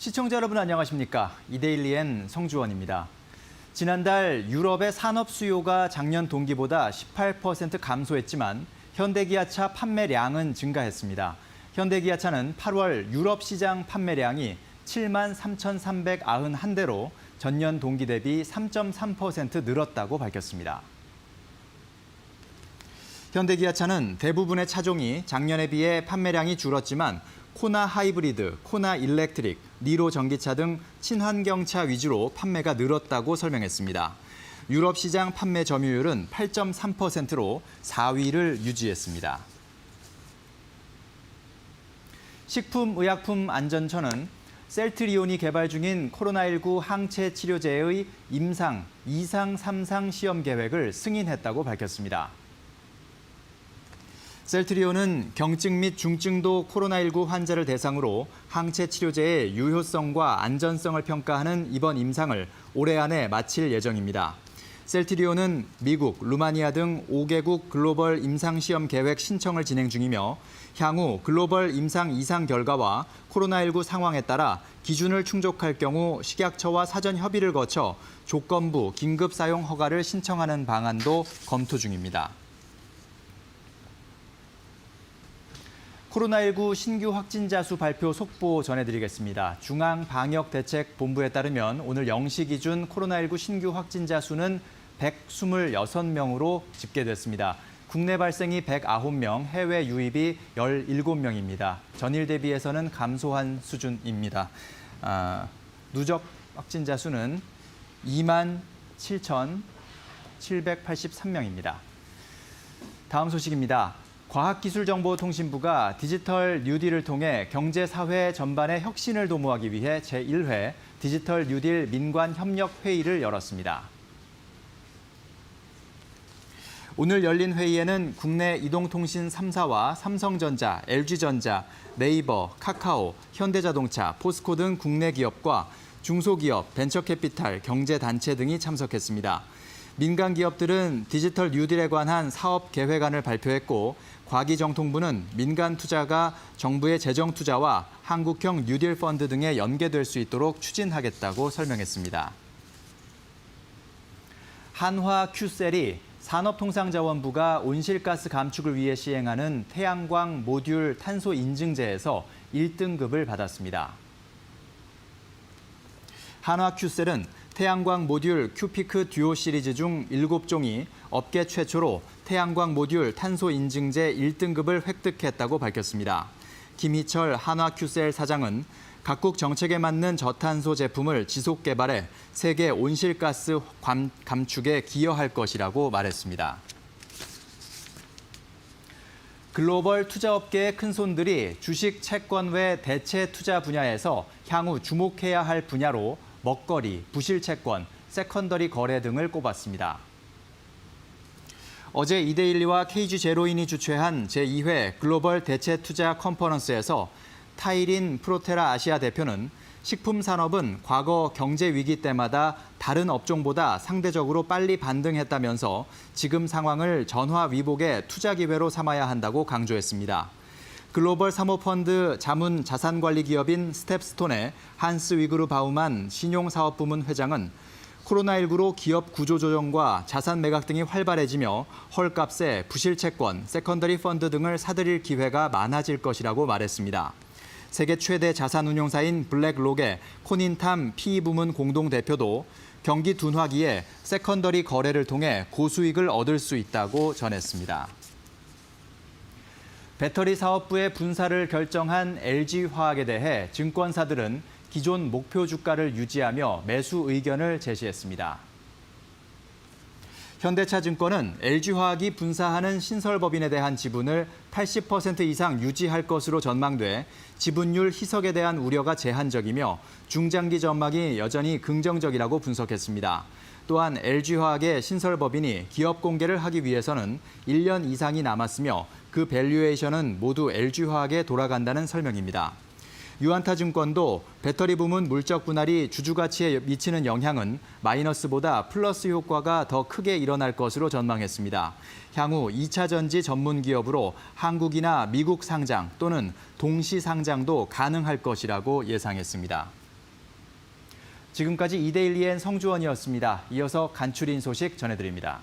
시청자 여러분 안녕하십니까? 이데일리엔 성주원입니다. 지난달 유럽의 산업 수요가 작년 동기보다 18% 감소했지만 현대기아차 판매량은 증가했습니다. 현대기아차는 8월 유럽 시장 판매량이 7만 3,391대로 전년 동기 대비 3.3% 늘었다고 밝혔습니다. 현대기아차는 대부분의 차종이 작년에 비해 판매량이 줄었지만 코나 하이브리드, 코나 일렉트릭, 니로 전기차 등 친환경차 위주로 판매가 늘었다고 설명했습니다. 유럽 시장 판매 점유율은 8.3%로 4위를 유지했습니다. 식품의약품안전처는 셀트리온이 개발 중인 코로나19 항체 치료제의 임상 2상 3상 시험 계획을 승인했다고 밝혔습니다. 셀트리온은 경증 및 중증도 코로나19 환자를 대상으로 항체 치료제의 유효성과 안전성을 평가하는 이번 임상을 올해 안에 마칠 예정입니다. 셀트리온은 미국, 루마니아 등 5개국 글로벌 임상시험 계획 신청을 진행 중이며 향후 글로벌 임상 이상 결과와 코로나19 상황에 따라 기준을 충족할 경우 식약처와 사전 협의를 거쳐 조건부 긴급 사용 허가를 신청하는 방안도 검토 중입니다. 코로나19 신규 확진자 수 발표 속보 전해드리겠습니다. 중앙방역대책본부에 따르면 오늘 0시 기준 코로나19 신규 확진자 수는 126명으로 집계됐습니다. 국내 발생이 109명, 해외 유입이 17명입니다. 전일 대비해서는 감소한 수준입니다. 아, 누적 확진자 수는 2만 7,783명입니다. 다음 소식입니다. 과학기술정보통신부가 디지털 뉴딜을 통해 경제 사회 전반의 혁신을 도모하기 위해 제1회 디지털 뉴딜 민관 협력 회의를 열었습니다. 오늘 열린 회의에는 국내 이동통신 3사와 삼성전자, LG전자, 네이버, 카카오, 현대자동차, 포스코 등 국내 기업과 중소기업, 벤처캐피탈, 경제단체 등이 참석했습니다. 민간 기업들은 디지털 뉴딜에 관한 사업 계획안을 발표했고 과기정통부는 민간 투자가 정부의 재정 투자와 한국형 뉴딜 펀드 등에 연계될 수 있도록 추진하겠다고 설명했습니다. 한화 큐셀이 산업통상자원부가 온실가스 감축을 위해 시행하는 태양광 모듈 탄소 인증제에서 1등급을 받았습니다. 한화 큐셀은 태양광 모듈 큐피크 듀오 시리즈 중 7종이 업계 최초로 태양광 모듈 탄소 인증제 1등급을 획득했다고 밝혔습니다. 김희철 한화 큐셀 사장은 각국 정책에 맞는 저탄소 제품을 지속 개발해 세계 온실가스 감, 감축에 기여할 것이라고 말했습니다. 글로벌 투자업계의 큰손들이 주식 채권 외 대체 투자 분야에서 향후 주목해야 할 분야로 먹거리, 부실 채권, 세컨더리 거래 등을 꼽았습니다. 어제 이데일리와 KG 제로인이 주최한 제2회 글로벌 대체 투자 컨퍼런스에서 타이린 프로테라 아시아 대표는 식품 산업은 과거 경제 위기 때마다 다른 업종보다 상대적으로 빨리 반등했다면서 지금 상황을 전화 위복의 투자 기회로 삼아야 한다고 강조했습니다. 글로벌 사모펀드 자문 자산관리 기업인 스텝스톤의 한스 위그루 바우만 신용사업부문 회장은 코로나19로 기업 구조조정과 자산 매각 등이 활발해지며 헐값에 부실채권, 세컨더리 펀드 등을 사들일 기회가 많아질 것이라고 말했습니다. 세계 최대 자산운용사인 블랙록의 코닌탐 PE 부문 공동대표도 경기 둔화기에 세컨더리 거래를 통해 고수익을 얻을 수 있다고 전했습니다. 배터리 사업부의 분사를 결정한 LG화학에 대해 증권사들은 기존 목표 주가를 유지하며 매수 의견을 제시했습니다. 현대차증권은 LG화학이 분사하는 신설법인에 대한 지분을 80% 이상 유지할 것으로 전망돼 지분율 희석에 대한 우려가 제한적이며 중장기 전망이 여전히 긍정적이라고 분석했습니다. 또한 LG화학의 신설법인이 기업 공개를 하기 위해서는 1년 이상이 남았으며 그 밸류에이션은 모두 LG화학에 돌아간다는 설명입니다. 유안타 증권도 배터리 부문 물적 분할이 주주 가치에 미치는 영향은 마이너스보다 플러스 효과가 더 크게 일어날 것으로 전망했습니다. 향후 2차 전지 전문 기업으로 한국이나 미국 상장 또는 동시 상장도 가능할 것이라고 예상했습니다. 지금까지 이데일리엔 성주원이었습니다. 이어서 간추린 소식 전해드립니다.